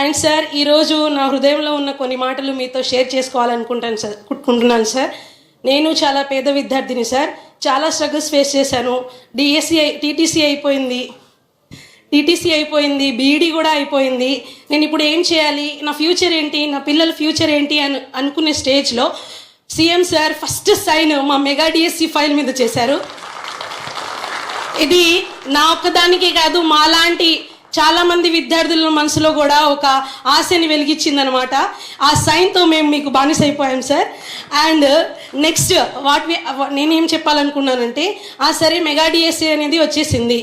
And sir ఈరోజు నా హృదయంలో ఉన్న కొన్ని మాటలు మీతో షేర్ చేసుకోవాలనుకుంటాను సార్ కుంటున్నాను సార్ నేను చాలా పేద విద్యార్థిని సార్ చాలా స్ట్రగుల్స్ ఫేస్ చేశాను. డిఎస్సి టీటీసీ అయిపోయింది. టీటీసీ అయిపోయింది. బీఈడీ కూడా అయిపోయింది. నేను ఇప్పుడు ఏం చేయాలి? నా ఫ్యూచర్ ఏంటి? నా పిల్లల ఫ్యూచర్ ఏంటి అని అనుకునే స్టేజ్లో సీఎం సార్ ఫస్ట్ సైన్ మా మెగా డిఎస్సి ఫైల్ మీద చేశారు. ఇది నా ఒక్కదానికే కాదు మాలాంటి చాలా మంది విద్యార్థుల మనసులో కూడా ఒక ఆశని వెలిగించిందనమాట ఆ సైన్తో మేము మీకు బానిస అయిపోయాం sir. And next what we నేనేం చెప్పాలనుకున్నానంటే ఆ సరే మెగాడిఎస్సీ అనేది వచ్చేసింది.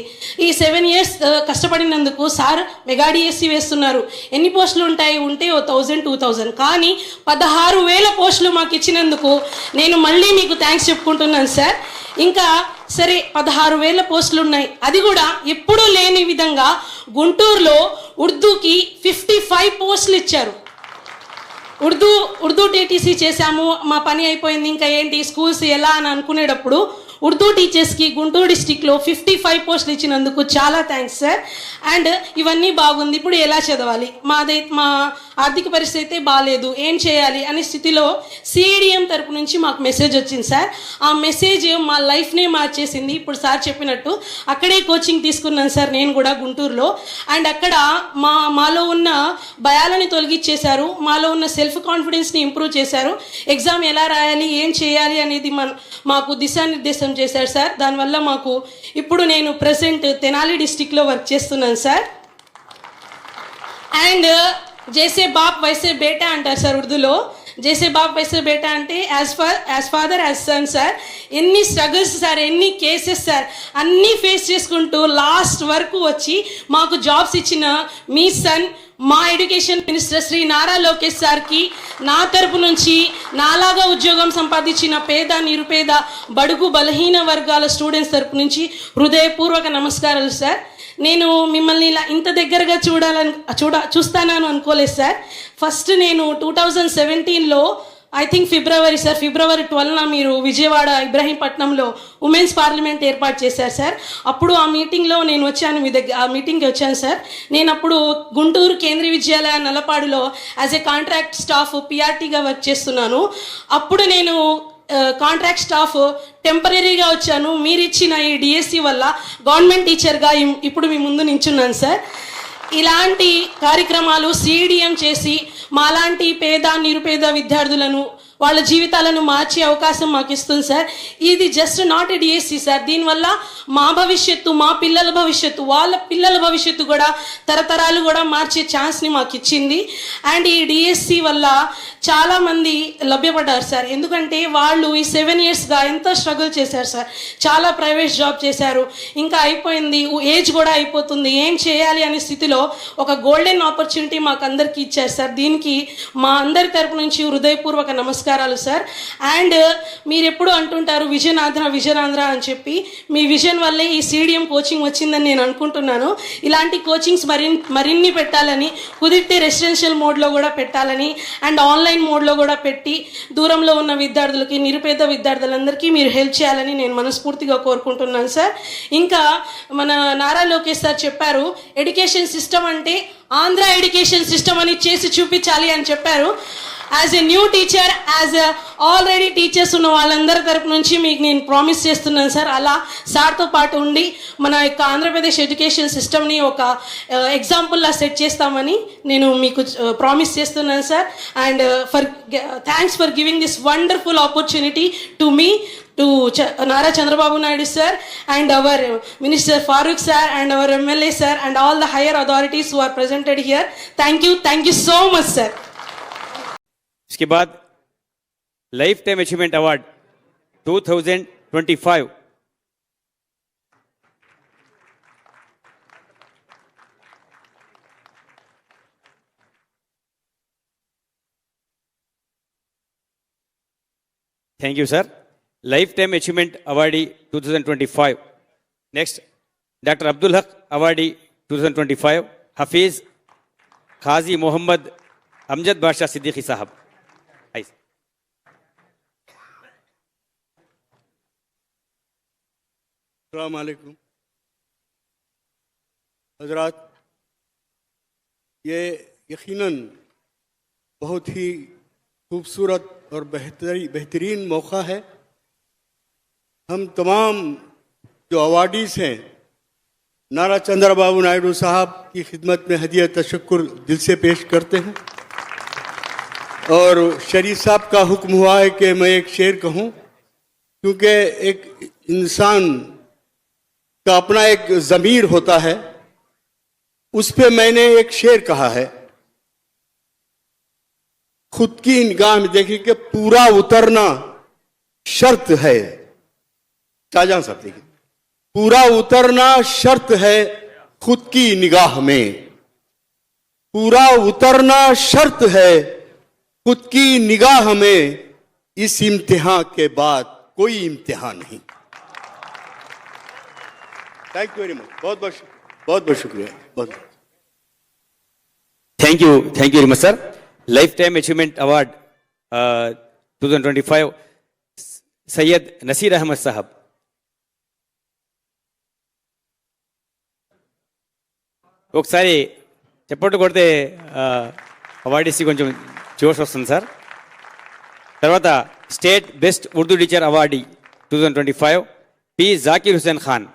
ఈ సెవెన్ ఇయర్స్ కష్టపడినందుకు సార్ మెగాడిఎస్సీ వేస్తున్నారు. ఎన్ని పోస్టులు ఉంటాయి? ఉంటే ఓ థౌజండ్ టూ థౌజండ్. కానీ పదహారు వేల పోస్టులు మాకు ఇచ్చినందుకు నేను మళ్ళీ మీకు థ్యాంక్స్ చెప్పుకుంటున్నాను సార్. ఇంకా సరే పదహారు వేల పోస్టులు ఉన్నాయి. అది కూడా ఎప్పుడూ లేని విధంగా గుంటూరులో ఉర్దూకి ఫిఫ్టీ ఫైవ్ పోస్టులు ఇచ్చారు. ఉర్దూ ఉర్దూ టీటీసీ చేశాము మా పని అయిపోయింది ఇంకా ఏంటి స్కూల్స్ ఎలా అని అనుకునేటప్పుడు ఉర్దూ టీచర్స్కి గుంటూరు డిస్టిక్లో ఫిఫ్టీ ఫైవ్ పోస్టులు ఇచ్చినందుకు చాలా థ్యాంక్స్ సార్. అండ్ ఇవన్నీ బాగుంది. ఇప్పుడు ఎలా చదవాలి? మాదై మా ఆర్థిక పరిస్థితి అయితే బాగాలేదు ఏం చేయాలి అనే స్థితిలో సిఐడిఎం తరపు నుంచి మాకు మెసేజ్ వచ్చింది సార్. ఆ మెసేజ్ మా లైఫ్నే మార్చేసింది. ఇప్పుడు సార్ చెప్పినట్టు అక్కడే కోచింగ్ తీసుకున్నాను సార్ నేను కూడా గుంటూరులో. అండ్ అక్కడ మా మాలో ఉన్న భయాలని తొలగించేశారు మాలో ఉన్న సెల్ఫ్ కాన్ఫిడెన్స్ని ఇంప్రూవ్ చేశారు. ఎగ్జామ్ ఎలా రాయాలి ఏం చేయాలి అనేది మన మాకు దిశానిర్దేశం చేశారు సార్. దానివల్ల మాకు ఇప్పుడు నేను ప్రజెంట్ తెనాలి డిస్టిక్లో వర్క్ చేస్తున్నాను సార్. అండ్ జేసే బాప్ వైసే బేటా అంటారు సార్ ఉర్దూలో. జేసే బాప్ వైసే బేటా అంటే as far as father as son sir ఎన్ని స్ట్రగుల్స్ సార్ ఎన్ని కేసెస్ సార్ అన్నీ ఫేస్ చేసుకుంటూ లాస్ట్ వరకు వచ్చి మాకు జాబ్స్ ఇచ్చిన మీ సన్ మా ఎడ్యుకేషన్ మినిస్టర్ శ్రీ నారా లోకేష్ సార్కి నా తరపు నుంచి నాలాగా ఉద్యోగం సంపాదించిన పేద నిరుపేద బడుగు బలహీన వర్గాల స్టూడెంట్స్ తరపు నుంచి హృదయపూర్వక నమస్కారాలు సార్ నేను మిమ్మల్ని ఇలా ఇంత దగ్గరగా చూడాలని చూడ చూస్తానని అనుకోలేదు సార్. ఫస్ట్ నేను టూ థౌజండ్ సెవెంటీన్లో I think February sir February ట్వెల్వ్న మీరు విజయవాడ ఇబ్రహీంపట్నంలో ఉమెన్స్ పార్లమెంట్ ఏర్పాటు చేశారు సార్. అప్పుడు ఆ మీటింగ్లో నేను వచ్చాను మీ దగ్గర ఆ మీటింగ్కి వచ్చాను సార్. నేను అప్పుడు గుంటూరు కేంద్రీయ విద్యాలయ నల్లపాడులో యాజ్ ఏ కాంట్రాక్ట్ స్టాఫ్ పిఆర్టీగా వర్క్ చేస్తున్నాను. అప్పుడు నేను కాంట్రాక్ట్ స్టాఫ్ టెంపరీగా వచ్చాను. మీరు ఇచ్చిన ఈ డిఎస్సి వల్ల గవర్నమెంట్ టీచర్గా ఇప్పుడు మీ ముందు నించున్నాను సార్. ఇలాంటి కార్యక్రమాలు సిడిఎం చేసి మాలాంటి పేద నిరుపేద విద్యార్థులను వాళ్ళ జీవితాలను మార్చే అవకాశం మాకు ఇస్తుంది సార్ ఇది just not a DSC sir దీనివల్ల మా భవిష్యత్తు మా పిల్లల భవిష్యత్తు వాళ్ళ పిల్లల భవిష్యత్తు కూడా తరతరాలు కూడా మార్చే ఛాన్స్ని మాకు ఇచ్చింది. అండ్ ఈ డిఎస్సి వల్ల చాలామంది లభ్యపడ్డారు సార్ ఎందుకంటే వాళ్ళు ఈ సెవెన్ ఇయర్స్గా ఎంతో స్ట్రగుల్ చేశారు సార్ చాలా ప్రైవేట్ జాబ్ చేశారు. ఇంకా అయిపోయింది ఏజ్ కూడా అయిపోతుంది. ఏం చేయాలి అనే స్థితిలో ఒక గోల్డెన్ ఆపర్చునిటీ మాకు అందరికీ ఇచ్చారు సార్ దీనికి మా అందరి తరపు నుంచి హృదయపూర్వక నమస్కారం. నమస్కారాలు సార్. అండ్ మీరు ఎప్పుడు అంటుంటారు విజన్ ఆంధ్ర విజన్ ఆంధ్ర అని చెప్పి. మీ విజన్ వల్లే ఈ సీడిఎం కోచింగ్ వచ్చిందని నేను అనుకుంటున్నాను. ఇలాంటి కోచింగ్స్ మరిన్ మరిన్ని పెట్టాలని కుదిరితే రెసిడెన్షియల్ మోడ్లో కూడా పెట్టాలని అండ్ ఆన్లైన్ మోడ్లో కూడా పెట్టి దూరంలో ఉన్న విద్యార్థులకి నిరుపేద విద్యార్థులందరికీ మీరు హెల్ప్ చేయాలని నేను మనస్ఫూర్తిగా కోరుకుంటున్నాను సార్. ఇంకా మన నారా లోకేష్ సార్ చెప్పారు ఎడ్యుకేషన్ సిస్టమ్ అంటే ఆంధ్ర ఎడ్యుకేషన్ సిస్టమ్ అని చేసి చూపించాలి అని చెప్పారు. As a new teacher as already teachers ఉన్న వాళ్ళందరి తరపు నుంచి మీకు నేను ప్రామిస్ చేస్తున్నాను సార్. అలా సార్తో పాటు ఉండి మన యొక్క ఆంధ్రప్రదేశ్ ఎడ్యుకేషన్ సిస్టమ్ని ఒక ఎగ్జాంపుల్లా సెట్ చేస్తామని నేను మీకు ప్రామిస్ చేస్తున్నాను sir. And for thanks for giving this wonderful opportunity to me to చ Nara Chandrababu Naidu sir and our minister Farooq sir and our MLA sir and all the higher authorities are are here thank you thank you so much sir. इसके बाद lifetime achievement award 2025 thank you sir lifetime achievement awardee 2025 next doctor Abdul Haq awardee 2025 Hafeez Khaji Mohammad Amjad Badshah Siddiqui Sahab अलैक्म हजरात, ये यकीनन बहुत ही खूबसूरत और बेहतरी, बेहतरीन मौका है। हम तमाम जो अवार्डीज हैं, नारा चंद्रबाबू नायडू साहब की खिदमत में हदिया तशक्र दिल से पेश करते हैं। और शरीफ साहब का हुक्म हुआ है कि मैं एक शेर कहूँ, क्योंकि एक इंसान का अपना एक ज़मीर होता है, उस पे मैंने एक शेर कहा है। खुद की निगाह में देखिए कि पूरा उतरना शर्त है। शाहजहां साहब देखिए। पूरा उतरना शर्त है खुद की निगाह में। पूरा उतरना शर्त है खुद की निगाह में। इस इम्तिहान के बाद कोई इम्तिहान नहीं। थैंक यू वेरी मच बहुत बहुत शुक्रिया बहुत बहुत शुक्रिया बहुत thank you thank you very much sir lifetime achievement award two thousand twenty five Syed Naseer Ahmed Sahab ఒకసారి చెప్పట్టు కొడితే అవార్డు ఇచ్చి కొంచెం జోష్ వస్తుంది సార్ తర్వాత state best Urdu teacher awardee two thousand twenty five P Zakir Hussain Khan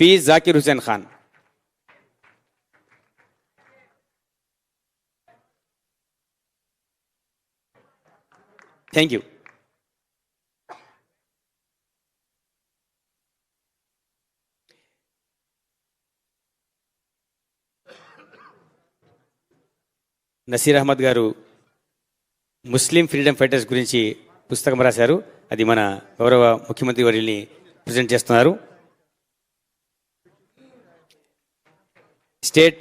P Zakir Hussain Khan thank you Naseer Ahmed garu Muslim freedom fighters గురించి పుస్తకం రాశారు. అది మన గౌరవ ముఖ్యమంత్రి వారిని ప్రజెంట్ చేస్తున్నారు. state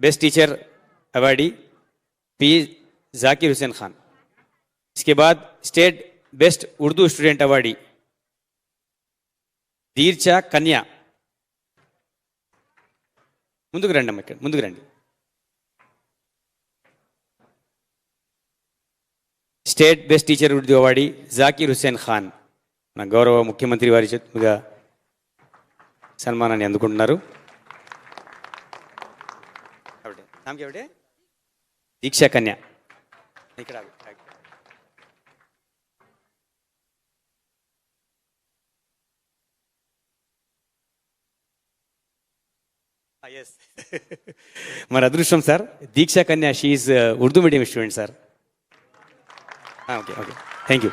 best teacher awardee P Zakir Hussain Khan इसके बाद state best Urdu student awardee దీర్చా కన్య ముందుకు రండి అమ్మ ఇక్కడ ముందుకు రండి state best teacher Urdu awardee Zakir Hussain Khan మన గౌరవ ముఖ్యమంత్రి వారి చేతుగా సన్మానాన్ని అందుకుంటున్నారు. దీక్షా కన్య. ఇక్కడ ఆగు. Ah, yes. మన అదృష్టం sir Deeksha Kanya she Urdu medium student sir. Okay okay thank you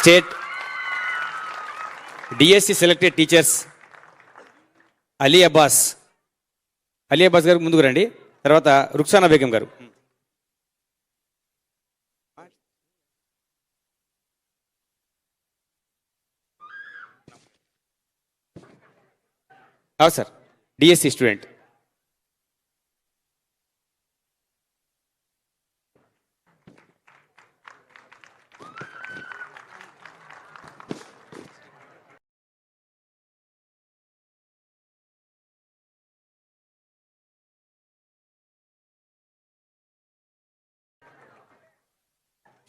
state DSC selected teachers Ali Abbas. Ali Abbas garu ముందుకు రండి. తర్వాత రుక్సానా బేగం గారు. అవు sir DSC student.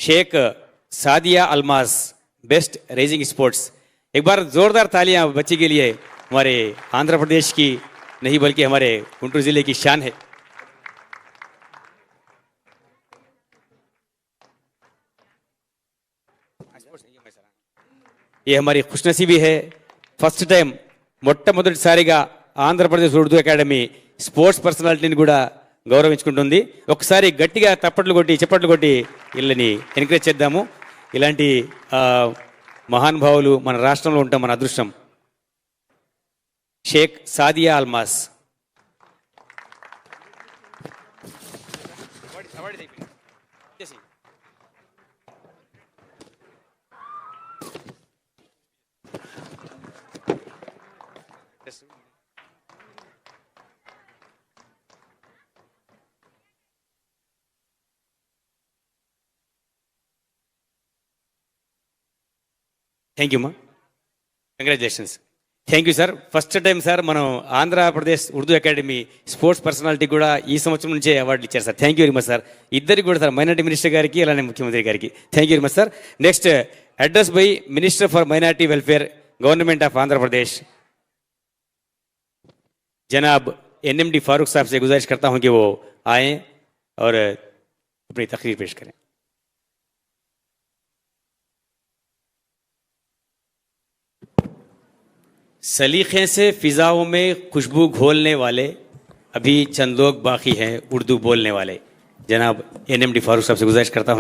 Sheikh Sadia Almaz best rising sports एक बार जोरदार तालियां बच्ची के लिए हमारे आंध्र प्रदेश की नहीं बल्कि हमारे गुंटूर जिले की शान है ये हमारी खुशनसीबी है ఫస్ట్ టైం మొట్టమొదటిసారిగా ఆంధ్రప్రదేశ్ ఉర్దూ అకాడమీ స్పోర్ట్స్ పర్సనాలిటీని కూడా గౌరవించుకుంటుంది. ఒకసారి గట్టిగా తప్పట్లు కొట్టి చప్పట్లు కొట్టి వీళ్ళని ఎంకరేజ్ చేద్దాము. ఇలాంటి మహానుభావులు మన రాష్ట్రంలో ఉంటాం మన అదృష్టం. షేక్ సాదియా అల్మాస్. థ్యాంక్ యూ మా congratulations thank you sir first time sir మనం Andhra Pradesh Urdu academy sports personality కూడా ఈ సంవత్సరం నుంచే అవార్డులు ఇచ్చారు sir thank you very much sir ఇద్దరికి కూడా సార్ మైనార్టీ మినిస్టర్ గారికి అలానే ముఖ్యమంత్రి గారికి thank you very much sir next address by minister for minority welfare government of Andhra Pradesh Janab N M D Farooq Sahab से गुजारिश करता हूं कि वो आए और अपनी तकरीर पेश करें सलीखे से फिजाओं में खुशबू घोलने वाले, अभी चंद लोग बाकी हैं उर्दू बोलने वाले। जनाब एन एम डी फारूक साहब से गुजारिश करता हूँ।